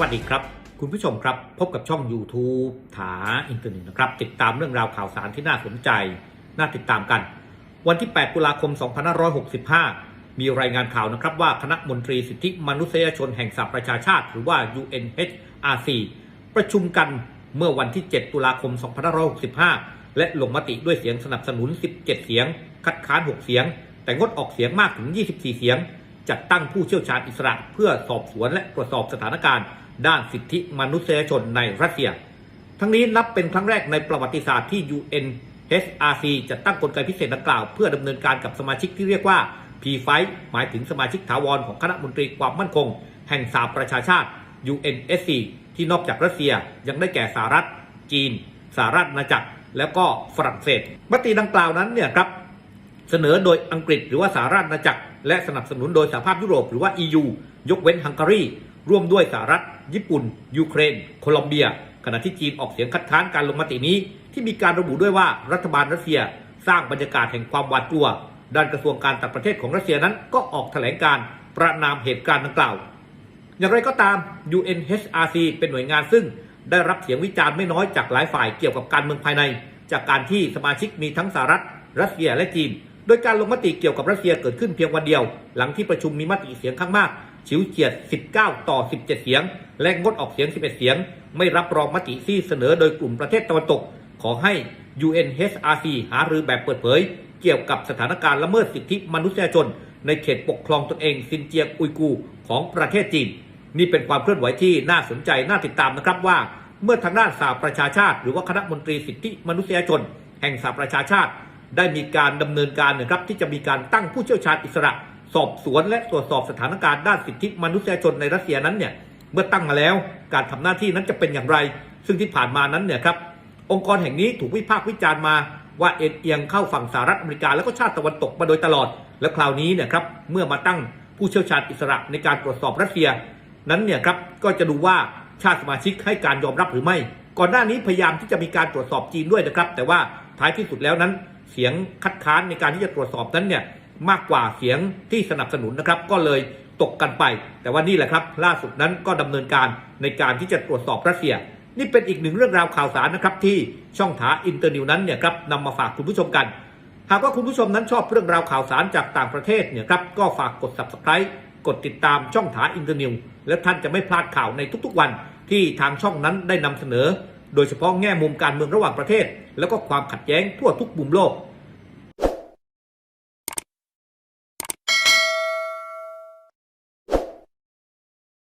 วัสดีครับ คุณผู้ชมครับ พบกับช่อง YouTube ถาอินเตอร์เน็ตนะครับ ติดตามเรื่องราวข่าวสารที่น่าสนใจ น่าติดตามกัน วันที่ 8 ตุลาคม 2565 มีรายงานข่าวนะครับว่าคณะมนตรีสิทธิมนุษยชนแห่งสหประชาชาติ หรือว่า UNHRC ประชุมกันเมื่อวันที่ 7 ตุลาคม 2565 และลงมติด้วยเสียงสนับสนุน 17 เสียง คัดค้าน 6 เสียง แต่งดออกเสียงมากถึง 24 เสียงจัดตั้งผู้เชี่ยวชาญอิสระเพื่อสอบสวนและตรวจสอบสถานการณ์ ด้านสิทธิมนุษยชนในรัสเซีย ทั้งนี้นับเป็นครั้งแรกในประวัติศาสตร์ที่ UNHRC จะตั้งกลไกพิเศษดังกล่าว เพื่อดำเนินการกับสมาชิกที่เรียกว่า P5 หมายถึงสมาชิกถาวรของคณะมนตรีความมั่นคง แห่งสหประชาชาติ UNSC ที่นอกจากรัสเซียยังได้แก่สหรัฐ จีนสหรัฐอาณาจักร แล้วก็ฝรั่งเศสมติดังกล่าวนั้นเนี่ยครับเสนอโดยอังกฤษหรือว่าสหราชอาณาจักร และสนับสนุนโดยสหภาพยุโรปหรือว่า EU ยกเว้นฮังการี ร่วมด้วยสหรัฐ ญี่ปุ่น ยูเครน โคลอมเบีย ขณะที่จีนออกเสียงคัดค้านการลงมตินี้ ที่มีการระบุด้วยว่ารัฐบาลรัสเซียสร้างบรรยากาศแห่งความหวาดกลัว ด้านกระทรวงการต่างประเทศของรัสเซียนั้นก็ออกแถลงการประนามเหตุการณ์ดังกล่าว อย่างไรก็ตาม UNHRC เป็นหน่วยงานซึ่งได้รับเสียงวิจารณ์ไม่น้อยจากหลายฝ่ายเกี่ยวกับการเมืองภายใน จากการที่สมาชิกมีทั้งสหรัฐ รัสเซียและจีน โดยการลงมติเกี่ยวกับรัสเซียเกิดขึ้นเพียงวันเดียว หลังที่ประชุมมีมติเสียงข้างมากฉิวเฉียด 19 ต่อ 17 เสียง และงดออกเสียง 11 เสียง ไม่รับรองมติที่เสนอโดยกลุ่มประเทศตะวันตก ขอให้ UNHRC หารือแบบเปิดเผย เกี่ยวกับสถานการณ์ละเมิดสิทธิมนุษยชน ในเขตปกครองตนเองซินเจียงอุยกูของประเทศจีน นี่เป็นความเคลื่อนไหวที่น่าสนใจน่าติดตามนะครับว่า เมื่อทางด้านสหประชาชาติ หรือว่าคณะมนตรีสิทธิมนุษยชน แห่งสหประชาชาติ ได้มีการดำเนินการนะครับที่จะมีการตั้งผู้เชี่ยวชาญอิสระสอบสวนและตรวจสอบสถานการณ์ด้านสิทธิมนุษยชนในรัสเซียนั้นเนี่ยเมื่อตั้งมาแล้วการทำหน้าที่นั้นจะเป็นอย่างไร ซึ่งที่ผ่านมานั้นเนี่ยครับองค์กรแห่งนี้ถูกวิพากษ์วิจารณ์มาว่าเอ็นเอียงเข้าฝั่งสหรัฐอเมริกาแล้วก็ชาติตะวันตกมาโดยตลอด และคราวนี้เนี่ยครับเมื่อมาตั้งผู้เชี่ยวชาญอิสระในการตรวจสอบรัสเซีย นั้นเนี่ยครับก็จะดูว่าชาติสมาชิกให้การยอมรับหรือไม่ ก่อนหน้านี้พยายามที่จะมีการตรวจสอบจีนด้วยนะครับ แต่ว่าท้ายที่สุดแล้วนั้น เสียงคัดค้านในการที่จะตรวจสอบนั้นเนี่ยมากกว่าเสียงที่สนับสนุนนะครับ ก็เลยตกกันไป แต่ว่านี่แหละครับ ล่าสุดนั้นก็ดำเนินการในการที่จะตรวจสอบรัสเซีย นี่เป็นอีกหนึ่งเรื่องราวข่าวสารนะครับที่ช่องถาอินเตอร์นิวนั้นเนี่ยครับนำมาฝากคุณผู้ชมกัน หากว่าคุณผู้ชมนั้นชอบเรื่องราวข่าวสารจากต่างประเทศเนี่ยครับก็ฝากกด subscribe กดติดตามช่องถาอินเตอร์นิวและท่านจะไม่พลาดข่าวในทุกๆวันที่ทางช่องนั้นได้นำเสนอ โดยเฉพาะแง่มุมการเมืองระหว่างประเทศ แล้วก็ความขัดแย้งทั่วทุกมุมโลก